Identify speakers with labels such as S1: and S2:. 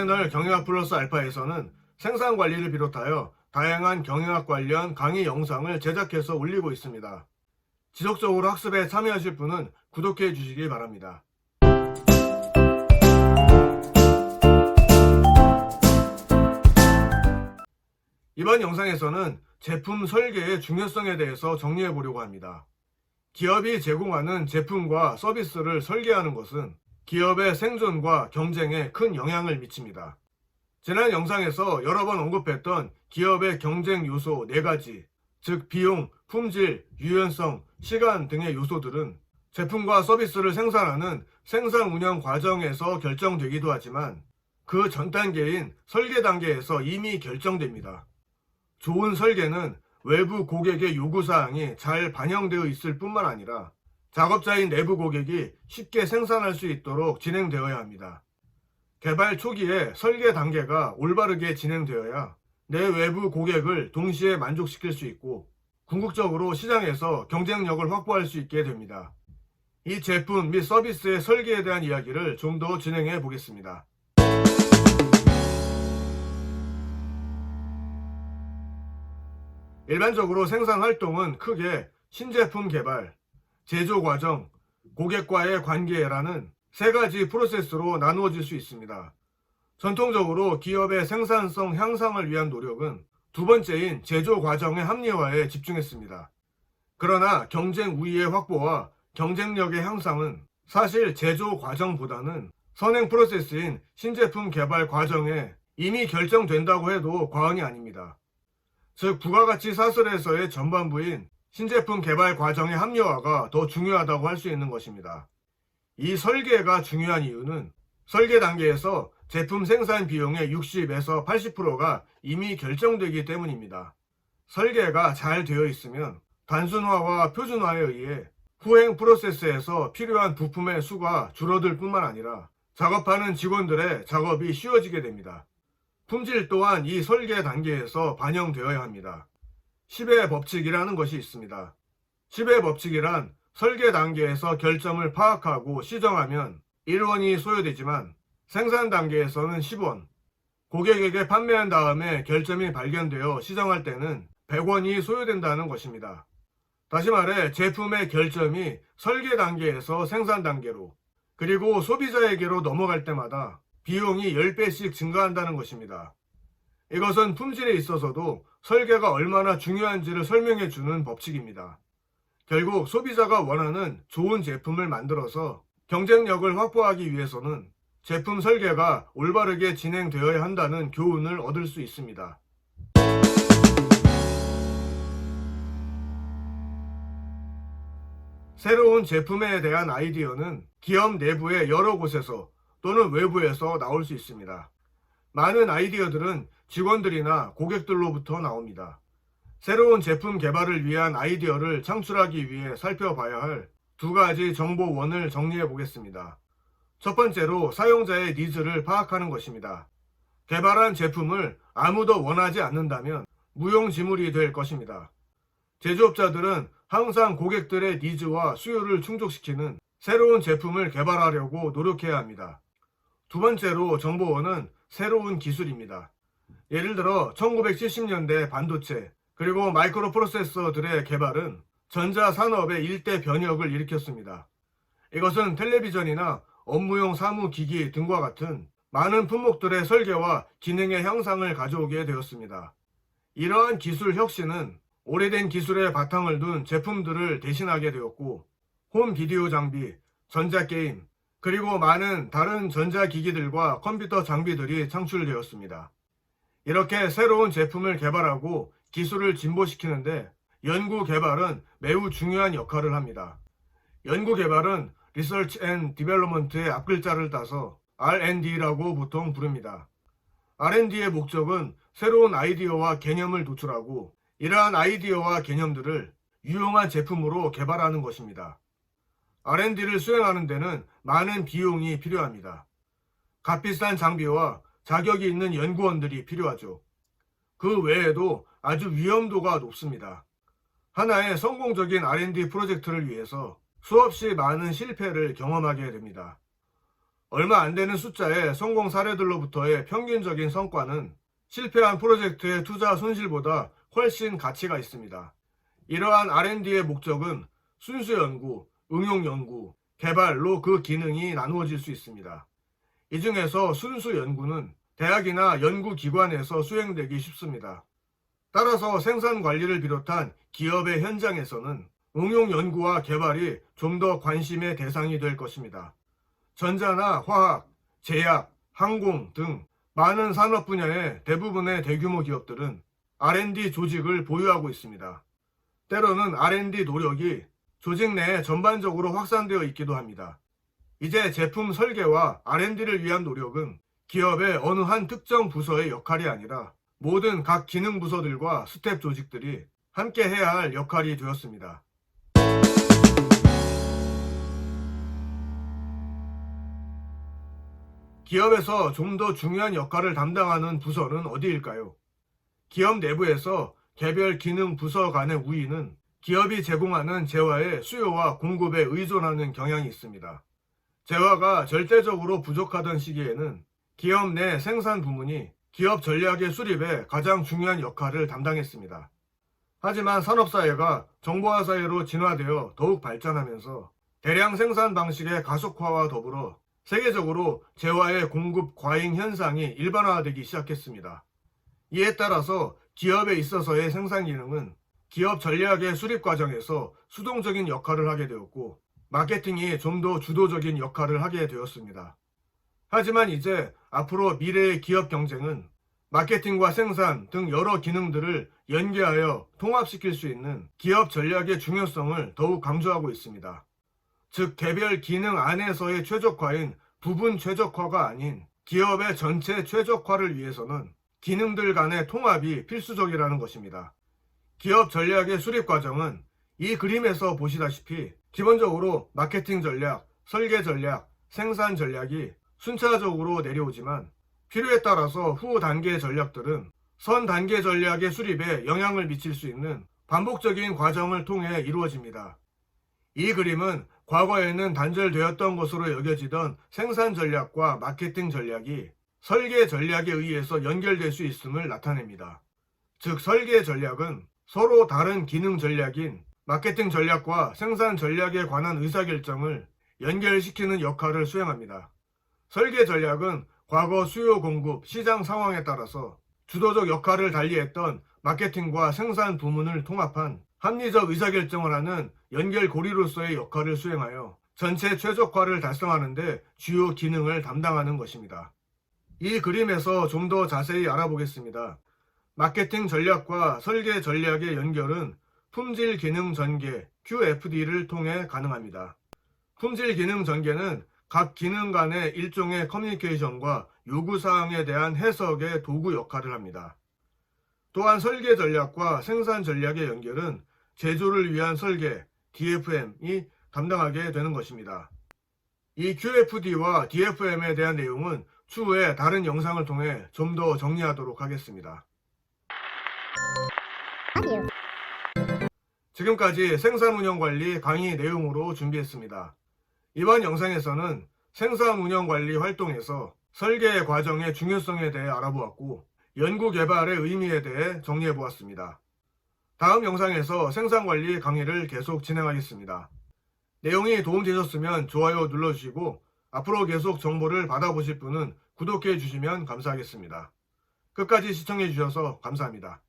S1: 채널 경영학 플러스 알파에서는 생산 관리를 비롯하여 다양한 경영학 관련 강의 영상을 제작해서 올리고 있습니다. 지속적으로 학습에 참여하실 분은 구독해 주시기 바랍니다. 이번 영상에서는 제품 설계의 중요성에 대해서 정리해 보려고 합니다. 기업이 제공하는 제품과 서비스를 설계하는 것은 기업의 생존과 경쟁에 큰 영향을 미칩니다. 지난 영상에서 여러 번 언급했던 기업의 경쟁 요소 4가지, 즉 비용, 품질, 유연성, 시간 등의 요소들은 제품과 서비스를 생산하는 생산 운영 과정에서 결정되기도 하지만 그 전 단계인 설계 단계에서 이미 결정됩니다. 좋은 설계는 외부 고객의 요구사항이 잘 반영되어 있을 뿐만 아니라 작업자인 내부 고객이 쉽게 생산할 수 있도록 진행되어야 합니다. 개발 초기에 설계 단계가 올바르게 진행되어야 내 외부 고객을 동시에 만족시킬 수 있고 궁극적으로 시장에서 경쟁력을 확보할 수 있게 됩니다. 이 제품 및 서비스의 설계에 대한 이야기를 좀 더 진행해 보겠습니다. 일반적으로 생산 활동은 크게 신제품 개발, 제조 과정, 고객과의 관계라는 세 가지 프로세스로 나누어질 수 있습니다. 전통적으로 기업의 생산성 향상을 위한 노력은 두 번째인 제조 과정의 합리화에 집중했습니다. 그러나 경쟁 우위의 확보와 경쟁력의 향상은 사실 제조 과정보다는 선행 프로세스인 신제품 개발 과정에 이미 결정된다고 해도 과언이 아닙니다. 즉 부가가치 사슬에서의 전반부인 신제품 개발 과정의 합리화가 더 중요하다고 할 수 있는 것입니다. 이 설계가 중요한 이유는 설계 단계에서 제품 생산 비용의 60에서 80%가 이미 결정되기 때문입니다. 설계가 잘 되어 있으면 단순화와 표준화에 의해 후행 프로세스에서 필요한 부품의 수가 줄어들 뿐만 아니라 작업하는 직원들의 작업이 쉬워지게 됩니다. 품질 또한 이 설계 단계에서 반영되어야 합니다. 10의 법칙이라는 것이 있습니다. 10의 법칙이란 설계 단계에서 결점을 파악하고 시정하면 1원이 소요되지만 생산 단계에서는 10원, 고객에게 판매한 다음에 결점이 발견되어 시정할 때는 100원이 소요된다는 것입니다. 다시 말해 제품의 결점이 설계 단계에서 생산 단계로 그리고 소비자에게로 넘어갈 때마다 비용이 10배씩 증가한다는 것입니다. 이것은 품질에 있어서도 설계가 얼마나 중요한지를 설명해 주는 법칙입니다. 결국 소비자가 원하는 좋은 제품을 만들어서 경쟁력을 확보하기 위해서는 제품 설계가 올바르게 진행되어야 한다는 교훈을 얻을 수 있습니다. 새로운 제품에 대한 아이디어는 기업 내부의 여러 곳에서 또는 외부에서 나올 수 있습니다. 많은 아이디어들은 직원들이나 고객들로부터 나옵니다. 새로운 제품 개발을 위한 아이디어를 창출하기 위해 살펴봐야 할 두 가지 정보원을 정리해 보겠습니다. 첫 번째로 사용자의 니즈를 파악하는 것입니다. 개발한 제품을 아무도 원하지 않는다면 무용지물이 될 것입니다. 제조업자들은 항상 고객들의 니즈와 수요를 충족시키는 새로운 제품을 개발하려고 노력해야 합니다. 두 번째로 정보원은 새로운 기술입니다. 예를 들어 1970년대 반도체 그리고 마이크로 프로세서들의 개발은 전자 산업의 일대 변혁을 일으켰습니다. 이것은 텔레비전이나 업무용 사무기기 등과 같은 많은 품목들의 설계와 기능의 향상을 가져오게 되었습니다. 이러한 기술 혁신은 오래된 기술의 바탕을 둔 제품들을 대신하게 되었고 홈 비디오 장비, 전자게임, 그리고 많은 다른 전자기기들과 컴퓨터 장비들이 창출되었습니다. 이렇게 새로운 제품을 개발하고 기술을 진보시키는데 연구 개발은 매우 중요한 역할을 합니다. 연구 개발은 Research and Development의 앞글자를 따서 R&D라고 보통 부릅니다. R&D의 목적은 새로운 아이디어와 개념을 도출하고 이러한 아이디어와 개념들을 유용한 제품으로 개발하는 것입니다. R&D를 수행하는 데는 많은 비용이 필요합니다. 값비싼 장비와 자격이 있는 연구원들이 필요하죠. 그 외에도 아주 위험도가 높습니다. 하나의 성공적인 R&D 프로젝트를 위해서 수없이 많은 실패를 경험하게 됩니다. 얼마 안 되는 숫자의 성공 사례들로부터의 평균적인 성과는 실패한 프로젝트의 투자 손실보다 훨씬 가치가 있습니다. 이러한 R&D의 목적은 순수 연구, 응용 연구, 개발로 그 기능이 나누어질 수 있습니다. 이 중에서 순수 연구는 대학이나 연구기관에서 수행되기 쉽습니다. 따라서 생산 관리를 비롯한 기업의 현장에서는 응용 연구와 개발이 좀 더 관심의 대상이 될 것입니다. 전자나 화학, 제약, 항공 등 많은 산업 분야의 대부분의 대규모 기업들은 R&D 조직을 보유하고 있습니다. 때로는 R&D 노력이 조직 내에 전반적으로 확산되어 있기도 합니다. 이제 제품 설계와 R&D를 위한 노력은 기업의 어느 한 특정 부서의 역할이 아니라 모든 각 기능 부서들과 스텝 조직들이 함께 해야 할 역할이 되었습니다. 기업에서 좀 더 중요한 역할을 담당하는 부서는 어디일까요? 기업 내부에서 개별 기능 부서 간의 우위는 기업이 제공하는 재화의 수요와 공급에 의존하는 경향이 있습니다. 재화가 절대적으로 부족하던 시기에는 기업 내 생산 부문이 기업 전략의 수립에 가장 중요한 역할을 담당했습니다. 하지만 산업사회가 정보화 사회로 진화되어 더욱 발전하면서 대량 생산 방식의 가속화와 더불어 세계적으로 재화의 공급 과잉 현상이 일반화되기 시작했습니다. 이에 따라서 기업에 있어서의 생산 기능은 기업 전략의 수립 과정에서 수동적인 역할을 하게 되었고 마케팅이 좀 더 주도적인 역할을 하게 되었습니다. 하지만 이제 앞으로 미래의 기업 경쟁은 마케팅과 생산 등 여러 기능들을 연계하여 통합시킬 수 있는 기업 전략의 중요성을 더욱 강조하고 있습니다. 즉 개별 기능 안에서의 최적화인 부분 최적화가 아닌 기업의 전체 최적화를 위해서는 기능들 간의 통합이 필수적이라는 것입니다. 기업 전략의 수립 과정은 이 그림에서 보시다시피 기본적으로 마케팅 전략, 설계 전략, 생산 전략이 순차적으로 내려오지만 필요에 따라서 후 단계 전략들은 선 단계 전략의 수립에 영향을 미칠 수 있는 반복적인 과정을 통해 이루어집니다. 이 그림은 과거에는 단절되었던 것으로 여겨지던 생산 전략과 마케팅 전략이 설계 전략에 의해서 연결될 수 있음을 나타냅니다. 즉 설계 전략은 서로 다른 기능 전략인 마케팅 전략과 생산 전략에 관한 의사결정을 연결시키는 역할을 수행합니다. 설계 전략은 과거 수요 공급, 시장 상황에 따라서 주도적 역할을 달리했던 마케팅과 생산 부문을 통합한 합리적 의사결정을 하는 연결 고리로서의 역할을 수행하여 전체 최적화를 달성하는데 주요 기능을 담당하는 것입니다. 이 그림에서 좀 더 자세히 알아보겠습니다. 마케팅 전략과 설계 전략의 연결은 품질 기능 전개 QFD를 통해 가능합니다. 품질 기능 전개는 각 기능 간의 일종의 커뮤니케이션과 요구사항에 대한 해석의 도구 역할을 합니다. 또한 설계 전략과 생산 전략의 연결은 제조를 위한 설계 DFM이 담당하게 되는 것입니다. 이 QFD와 DFM에 대한 내용은 추후에 다른 영상을 통해 좀 더 정리하도록 하겠습니다. 지금까지 생산 운영 관리 강의 내용으로 준비했습니다. 이번 영상에서는 생산 운영 관리 활동에서 설계 과정의 중요성에 대해 알아보았고 연구 개발의 의미에 대해 정리해 보았습니다. 다음 영상에서 생산 관리 강의를 계속 진행하겠습니다. 내용이 도움되셨으면 좋아요 눌러주시고 앞으로 계속 정보를 받아보실 분은 구독해 주시면 감사하겠습니다. 끝까지 시청해 주셔서 감사합니다.